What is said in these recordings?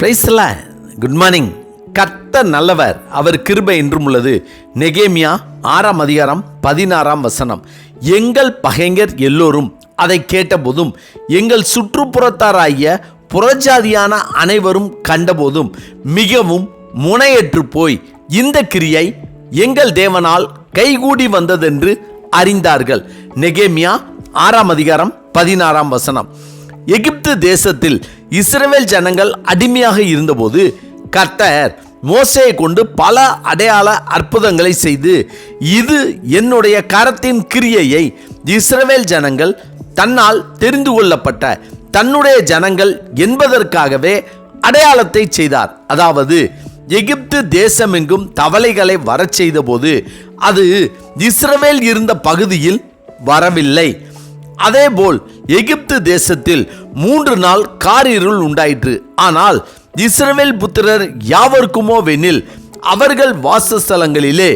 பிரைஸ்ல good morning கர்த்தர் நல்லவர். அவர் கிருபை என்றும் உள்ளது. நெகேமியா ஆறாம் அதிகாரம் பதினாறாம் வசனம். எங்கள் பகைஞர் எல்லோரும் அதை கேட்டபோதும் எங்கள் சுற்றுப்புறத்தாராகிய புறஜாதியான அனைவரும் கண்டபோதும் மிகவும் முனையற்று போய் இந்த கிரியை எங்கள் தேவனால் கைகூடி வந்ததென்று அறிந்தார்கள். நெகேமியா ஆறாம் அதிகாரம் பதினாறாம் வசனம். எகிப்து தேசத்தில் இஸ்ரவேல் ஜனங்கள் அடிமையாக இருந்தபோது கர்த்தர் மோசையை கொண்டு பல அடையாள அற்புதங்களை செய்து இது என்னுடைய கரத்தின் கிரியையை இஸ்ரவேல் ஜனங்கள் தன்னால் தெரிந்து கொள்ளப்பட்ட தன்னுடைய ஜனங்கள் என்பதற்காகவே அடையாளத்தை செய்தார். அதாவது எகிப்து தேசமெங்கும் தவளைகளை வரச் செய்தபோது அது இஸ்ரவேல் இருந்த பகுதியில் வரவில்லை. அதேபோல் எகிப்து தேசத்தில் மூன்று நாள் காரிருள் உண்டாயிற்று. ஆனால் இஸ்ரவேல் புத்திரர் யாவருக்குமோ வெனில் அவர்கள் வாசஸ்தலங்களிலே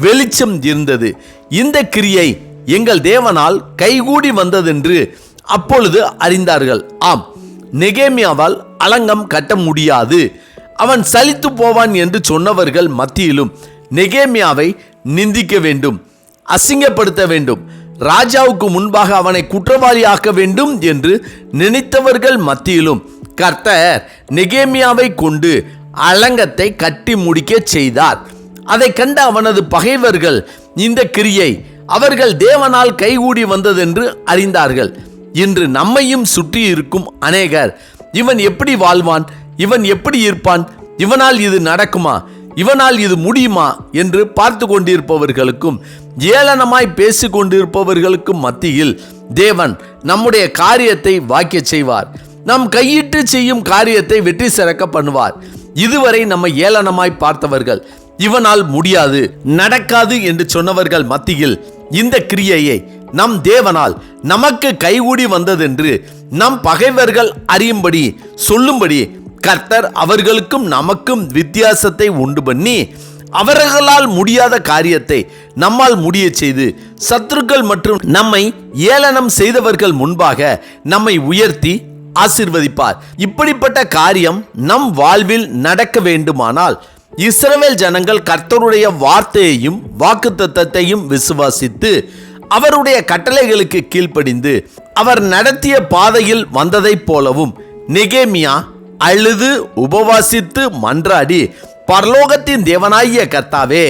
வெளிச்சம் இருந்தது. இந்த கிரியை எங்கள் தேவனால் கைகூடி வந்ததென்று அப்பொழுது அறிந்தார்கள். ஆம் நெகேமியாவால் அலங்கம் கட்ட முடியாது. அவன் சலித்து போவான் என்று சொன்னவர்கள் மத்தியிலும் நெகேமியாவை நிந்திக்க வேண்டும் அசிங்கப்படுத்த வேண்டும். ராஜாவுக்கு முன்பாக அவனை குற்றவாளியாக்க வேண்டும் என்று நினைத்தவர்கள் மத்தியிலும் கர்த்தர் நெகேமியாவை கொண்டு அலங்கத்தை கட்டி முடிக்கச் செய்தார். அதை கண்ட அவனது பகைவர்கள் இந்த கிரியை அவர்கள் தேவனால் கைகூடி வந்ததென்று அறிந்தார்கள். இன்று நம்மையும் சுற்றி இருக்கும் அநேகர் இவன் எப்படி வாழ்வான்? இவன் எப்படி இருப்பான்? இவனால் இது நடக்குமா? இவனால் இது முடியுமா என்று பார்த்து கொண்டிருப்பவர்களுக்கும் ஏளனமாய் பேசி கொண்டிருப்பவர்களுக்கும் மத்தியில் தேவன் நம்முடைய காரியத்தை வாக்கிய செய்வார். நம் கையிட்டு செய்யும் காரியத்தை வெற்றி சிறக்க பண்ணுவார். இதுவரை நம்ம ஏளனமாய் பார்த்தவர்கள் இவனால் முடியாது நடக்காது என்று சொன்னவர்கள் மத்தியில் இந்த கிரியையை நம் தேவனால் நமக்கு கைகூடி வந்ததென்று நம் பகைவர்கள் அறியும்படி சொல்லும்படி கர்த்தர் அவர்களுக்கும் நமக்கும் வித்தியாசத்தை உண்டு பண்ணி அவர்களால் முடியாத காரியத்தை நம்மால் முடிய செய்து சத்துருக்கள் மற்றும் நம்மை ஏளனம் செய்தவர்கள் முன்பாக நம்மை உயர்த்தி ஆசிர்வதிப்பார். இப்படிப்பட்ட காரியம் நம் வாழ்வில் நடக்க வேண்டுமானால் இஸ்ரவேல் ஜனங்கள் கர்த்தருடைய வார்த்தையையும் வாக்குத்தத்தையும் விசுவாசித்து அவருடைய கட்டளைகளுக்கு கீழ்ப்படிந்து அவர் நடத்திய பாதையில் வந்ததைப் போலவும் நெகேமியா அழுது உபவாசித்து மன்றாடி பரலோகத்தின் தேவனாகிய கர்த்தாவே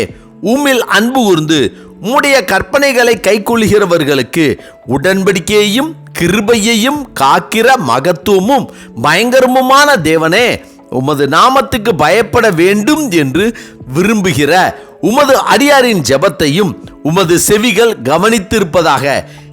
உம்மில் அன்பு கூர்ந்து உம்முடைய கற்பனைகளை கைக்கொள்கிறவர்களுக்கு உடன்படிக்கையையும் கிருபையையும் காக்கிற மகத்துவமும் பயங்கரமுமான தேவனே உமது நாமத்துக்கு பயப்பட வேண்டும் என்று விரும்புகிற உமது அடியாரின் ஜெபத்தையும் உமது செவிகள் கவனித்திருப்பதாக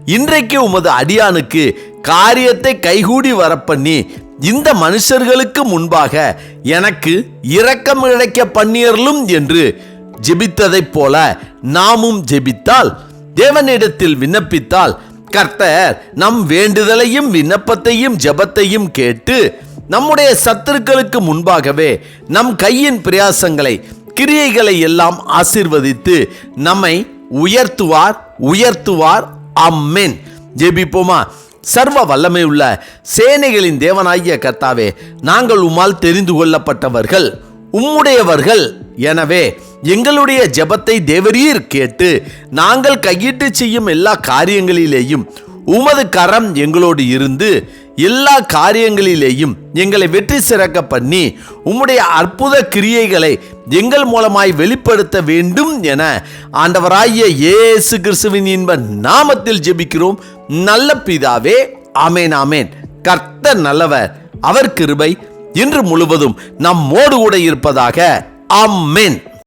இன்றைக்கு உமது அடியானுக்கு காரியத்தை கைகூடி வரப்பண்ணி இந்த மனுஷர்களுக்கு முன்பாக எனக்கு இரக்கம் இழைக்க பண்ணியர்களும் என்று ஜெபித்ததைப் போல நாமும் ஜெபித்தால் தேவனிடத்தில் விண்ணப்பித்தால் கர்த்தர் நம் வேண்டுதலையும் விண்ணப்பத்தையும் ஜெபத்தையும் கேட்டு நம்முடைய சத்துருக்களுக்கு முன்பாகவே நம் கையின் பிரயாசங்களை கிரியைகளை எல்லாம் ஆசீர்வதித்து நம்மை உயர்த்துவார் உயர்த்துவார். அம்மேன். ஜெபிப்போமா? சர்வ வல்லமை உள்ள சேனைகளின் தேவனாகிய கர்த்தாவே நாங்கள் உம்மால் தெரிந்து கொள்ளப்பட்டவர்கள் உம்முடையவர்கள். எனவே எங்களுடைய ஜெபத்தை தேவரீர் கேட்டு நாங்கள் கையிட்டு செய்யும் எல்லா காரியங்களிலேயும் உமது கரம் எங்களோடு இருந்து எல்லா காரியங்களிலேயும் எங்களை வெற்றி சிறக்க பண்ணி உம்முடைய அற்புத கிரியைகளை எங்கள் மூலமாய் வெளிப்படுத்த வேண்டும் என ஆண்டவராகிய இயேசு கிறிஸ்துவின் இன்ப நாமத்தில் ஜெபிக்கிறோம். நல்ல பிதாவே ஆமேன் ஆமேன். கர்த்தர் நல்லவர் அவர் கிருபை இன்று முழுவதும் நம்மோடு கூட இருப்பதாக ஆமேன்.